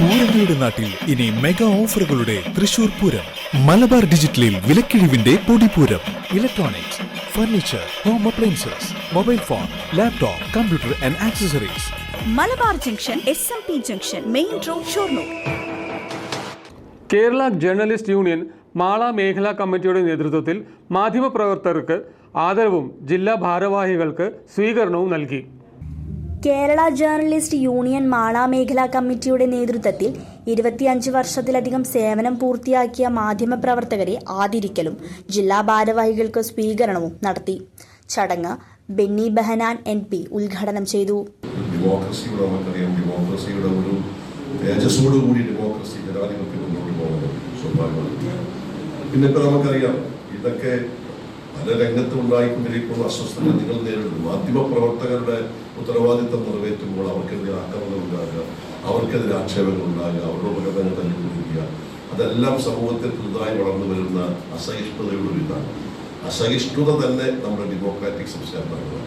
പൂരങ്ങളുടെ നാട്ടിൽ ഇനി മെഗാ ഓഫറുകളുടെ തൃശൂർ പൂരം. മലബാർ ഡിജിറ്റലിൽ വിലക്കിഴിവിന്റെ പൊടിപൂരം. Electronics furniture home appliances mobile phone laptop computer and accessories Malabar junction S M P junction main road Shoranur. Kerala journalist union Mala മേഖലാ കമ്മിറ്റിയുടെ നേതൃത്വത്തിൽ മാധ്യമപ്രവർത്തകർക്ക് ആദരവും ജില്ലാ ഭാരവാഹികൾക്ക് സ്വീകരണവും നൽകി. കേരള ജേർണലിസ്റ്റ് യൂണിയൻ മാള മേഖലാ കമ്മിറ്റിയുടെ നേതൃത്വത്തിൽ ഇരുപത്തിയഞ്ച് വർഷത്തിലധികം സേവനം പൂർത്തിയാക്കിയ മാധ്യമപ്രവർത്തകരെ ആദരിക്കലും ജില്ലാ ഭാരവാഹികൾക്ക് സ്വീകരണവും നടത്തി. ചടങ്ങ് ബെന്നി ബെഹനാൻ എൻ പി ഉദ്ഘാടനം ചെയ്തു. ഡെമോക്രസിയുടെ ഒരു പിന്നെ ഇപ്പൊ നമുക്കറിയാം ഇതൊക്കെ പല രംഗത്തും ഉണ്ടായിക്കൊണ്ടിരിക്കുന്ന അസ്വസ്ഥത നേരിടുന്നു. മാധ്യമപ്രവർത്തകരുടെ ഉത്തരവാദിത്തം നിറവേറ്റുമ്പോൾ അവർക്കെതിരെ ആക്രമണം ഉണ്ടാകുക അവർക്കെതിരെ ആക്ഷേപങ്ങൾ ഉണ്ടാകുക അവരുടെ ഉപകരണങ്ങൾ കൊടുക്കുക അതെല്ലാം സമൂഹത്തിൽ പുതുതായി വളർന്നു വരുന്ന അസഹിഷ്ണുതയുടെ ഒരു ഇതാണ്. അസഹിഷ്ണുത തന്നെ നമ്മുടെ ഡെമോക്രാറ്റിക് സംസ്കാരമാണ്.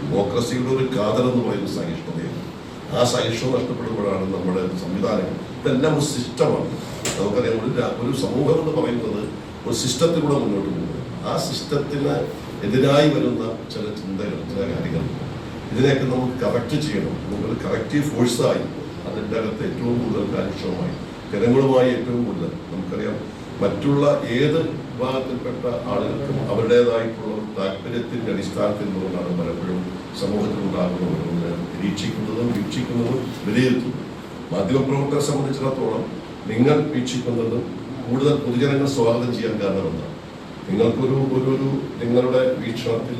ഡെമോക്രസിയുടെ ഒരു കാതൽ എന്ന് പറയുന്ന സഹിഷ്ണുതയാണ്. ആ സഹിഷ്ണുത നഷ്ടപ്പെടുമ്പോഴാണ് നമ്മുടെ സംവിധാനങ്ങൾ ഇതെല്ലാം ഒരു സിസ്റ്റമാണ് നമുക്കറിയാം ഒരു ഒരു സമൂഹം എന്ന് പറയുന്നത് ഒരു സിസ്റ്റത്തിലൂടെ മുന്നോട്ട് പോകുന്നത്. ആ സിസ്റ്റത്തിന് എതിരായി വരുന്ന ചില ചിന്തകൾ ചില കാര്യങ്ങൾ ഇതിനെയൊക്കെ നമ്മൾ കറക്റ്റ് ചെയ്യണം. നമുക്കൊരു കറക്റ്റീവ് ഫോഴ്സായി അതിന്റെ അകത്ത് ഏറ്റവും കൂടുതൽ കാര്യക്ഷമമായി ജനങ്ങളുമായി ഏറ്റവും കൂടുതൽ നമുക്കറിയാം. മറ്റുള്ള ഏത് വിഭാഗത്തിൽപ്പെട്ട ആളുകൾക്കും അവരുടേതായിട്ടുള്ള ഒരു താല്പര്യത്തിന്റെ അടിസ്ഥാനത്തിൽ നിന്നുകൊണ്ടാണ് പലപ്പോഴും സമൂഹത്തിൽ ഉണ്ടാകുന്ന ഓരോന്ന് നിരീക്ഷിക്കുന്നതും വീക്ഷിക്കുന്നതും വിലയിരുത്തുന്നതും. മാധ്യമപ്രവർത്തകരെ സംബന്ധിച്ചിടത്തോളം നിങ്ങൾ വീക്ഷിക്കുന്നതും കൂടുതൽ പൊതുജനങ്ങൾ സ്വാഗതം ചെയ്യാൻ കാരണം എന്താണ് നിങ്ങൾക്കൊരു ഒരു ഒരു നിങ്ങളുടെ വീക്ഷണത്തിൽ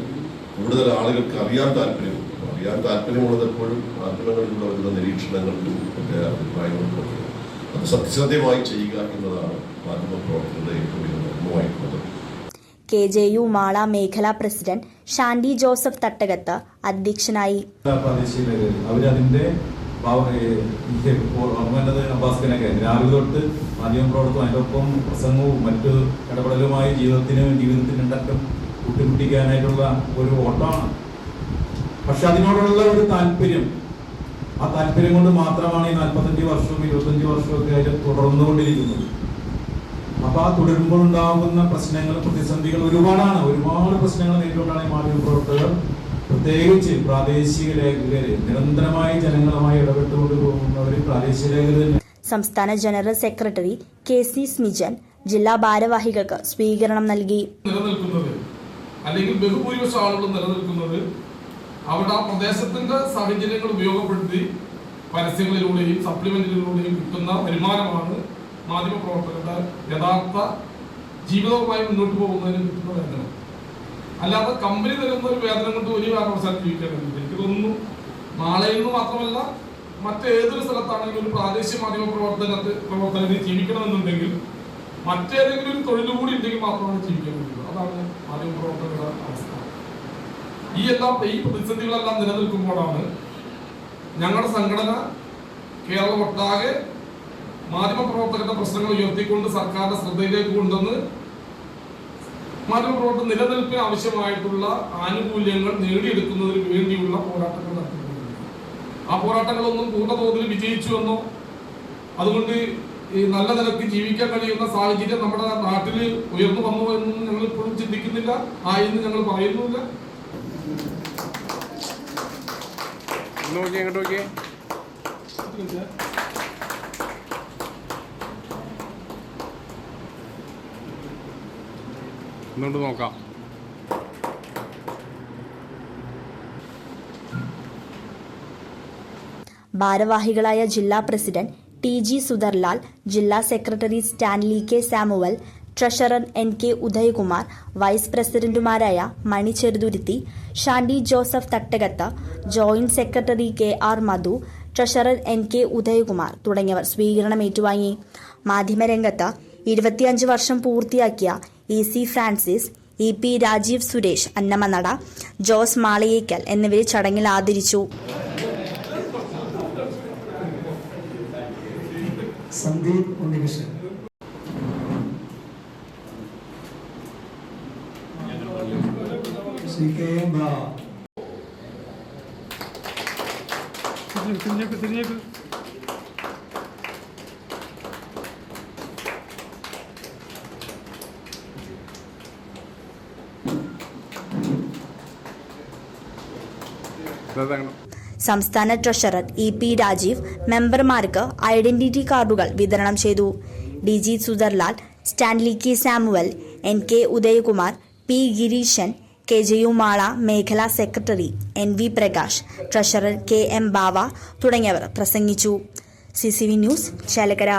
കൂടുതൽ ആളുകൾക്ക് അറിയാൻ താല്പര്യം. അറിയാൻ താല്പര്യമുള്ളത് എപ്പോഴും മാധ്യമങ്ങളിലൂടെ വരുന്ന നിരീക്ഷണങ്ങൾക്കും ഒക്കെ അഭിപ്രായങ്ങൾക്കും ഒക്കെ അത് സത്യസന്ധ്യമായി ചെയ്യുക എന്നതാണ് മാധ്യമപ്രവർത്തകരുടെ ഏറ്റവും വലിയ ധർമ്മമായിട്ടുള്ളത് കെ ജെ യു മാള മേഖലാ പ്രസിഡന്റ് ഷാൻഡി ജോസഫ് തട്ടകത്ത് അധ്യക്ഷനായി. പ്രാദേശിക മേഖലയിൽ അവരതിന്റെ ഓർമ്മേണ്ടത് അബ്ബാസ്ഖനൊക്കെ രാവിലെ തൊട്ട് മാധ്യമ പ്രവർത്തനം അതിന്റെ ഒപ്പം പ്രസംഗവും മറ്റ് ഇടപെടലുമായി ജീവിതത്തിന് ജീവിതത്തിനുണ്ടക്കം കൂട്ടിമുട്ടിക്കാനായിട്ടുള്ള ഒരു ഓട്ടമാണ്. പക്ഷെ അതിനോടുള്ള ഒരു താല്പര്യം ആ താല്പര്യം കൊണ്ട് മാത്രമാണ് ഈ നാൽപ്പത്തഞ്ച് വർഷവും ഇരുപത്തഞ്ച് വർഷവും ഒക്കെ അതിൽ തുടർന്നുകൊണ്ടിരിക്കുന്നത്. അപ്പൊ ആ തുടരുമ്പോൾ ഉണ്ടാകുന്ന പ്രശ്നങ്ങൾ പ്രതിസന്ധികൾ ഒരുപാടാണ്. ഒരുപാട് പ്രശ്നങ്ങൾ നേരിട്ടുകൊണ്ടാണ് ഈ മാധ്യമ പ്രവർത്തകർ. പ്രത്യേകിച്ച് പ്രാദേശിക ലേഖകര് നിരന്തരമായി ജനങ്ങളുമായി ഇടപെട്ടുകൊണ്ട് പോകുന്നവർ പ്രാദേശിക ലേഖകർ സംസ്ഥാന general secretary K C Smijan ജില്ലാ ഭാരവാഹികൾക്ക് സ്വീകരണം നൽകി. നിലനിൽക്കുന്നത് അല്ലെങ്കിൽ ബഹുഭൂരിപക്ഷം ആളുകൾ നിലനിൽക്കുന്നത് അവിടെ ആ പ്രദേശത്തിന്റെ സാഹചര്യങ്ങൾ ഉപയോഗപ്പെടുത്തി പരസ്യങ്ങളിലൂടെയും സപ്ലിമെന്റുകളിലൂടെയും കിട്ടുന്ന വരുമാനമാണ് മാധ്യമ പ്രവർത്തകരുടെ യഥാർത്ഥ ജീവിതവുമായി മുന്നോട്ട് പോകുന്നതിന് കിട്ടുന്ന വേതനം. അല്ലാതെ കമ്പനി തരുന്ന ഒരു വേതനം കൊണ്ട് ഒരു കാരണം ജീവിക്കാൻ ജീവിക്കാനുണ്ട് എനിക്ക് തോന്നുന്നു നാളെയിൽ നിന്ന് മാത്രമല്ല മറ്റേതൊരു സ്ഥലത്താണെങ്കിലും ഒരു പ്രാദേശിക മാധ്യമ പ്രവർത്തനത്തെ പ്രവർത്തനത്തിൽ ജീവിക്കണമെന്നുണ്ടെങ്കിൽ മറ്റേതെങ്കിലും ഒരു തൊഴിൽ കൂടി ഉണ്ടെങ്കിൽ മാത്രമാണ് ജീവിക്കാൻ പറ്റുള്ളൂ അതാണ് മാധ്യമ പ്രവർത്തകരുടെ അവസ്ഥ. ഈ എല്ലാം ഈ പ്രതിസന്ധികളെല്ലാം നിലനിൽക്കുമ്പോഴാണ് ഞങ്ങളുടെ സംഘടന കേരളം ഒട്ടാകെ മാധ്യമ പ്രവർത്തകരുടെ പ്രശ്നങ്ങൾ ഉയർത്തിക്കൊണ്ട് സർക്കാരിന്റെ ശ്രദ്ധയിലേക്ക് കൊണ്ടുവന്ന് മാധ്യമപ്രവർത്തനം നിലനിൽപ്പിന് ആവശ്യമായിട്ടുള്ള ആനുകൂല്യങ്ങൾ നേടിയെടുക്കുന്നതിന് വേണ്ടിയുള്ള പോരാട്ടങ്ങൾ നടത്തിക്കൊണ്ടിരിക്കുന്നത് ആ പോരാട്ടങ്ങളൊന്നും പൂർണ തോതിൽ വിജയിച്ചു എന്നോ അതുകൊണ്ട് ഈ നല്ല നിലയ്ക്ക് ജീവിക്കാൻ കഴിയുന്ന സാഹചര്യം നമ്മുടെ നാട്ടിൽ ഉയർന്നു വന്നു എന്ന് ഞങ്ങൾ ഇപ്പോഴും ചിന്തിക്കുന്നില്ല. ആയെന്ന് ഞങ്ങൾ പറയുന്നുമില്ല. ഇന്നുകൊണ്ട് നോക്കാം. ഭാരവാഹികളായ ജില്ലാ പ്രസിഡന്റ് ടി ജി സുധർലാൽ ജില്ലാ secretary Stanley K Samuel treasurer N K Udayakumar vice പ്രസിഡന്റുമാരായ Mani Cheruthuruthy Shandy Joseph തട്ടകത്ത് joint secretary K R Madhu treasurer N K Udayakumar തുടങ്ങിയവർ സ്വീകരണം ഏറ്റുവാങ്ങി മാധ്യമരംഗത്ത് ഇരുപത്തിയഞ്ച് വർഷം പൂർത്തിയാക്കിയ E C Francis E P Rajeev Suresh Annamanada Jose Maliyekkal എന്നിവരെ ചടങ്ങിൽ ആദരിച്ചു. സന്ദീപ് ഉണ്ണികൃഷ്ണൻ. ശ്രീ കെ എം ബാബ സംസ്ഥാന ട്രഷറർ ഇ പി രാജീവ് മെമ്പർമാർക്ക് ഐഡന്റിറ്റി കാർഡുകൾ വിതരണം ചെയ്തു. D G Sudharlal Stanley K Samuel N K Udayakumar P Gireesan K ജയുമാള മേഖലാ secretary N V Prakash treasurer K M Bava തുടങ്ങിയവർ പ്രസംഗിച്ചു. C C V news Chelakkara.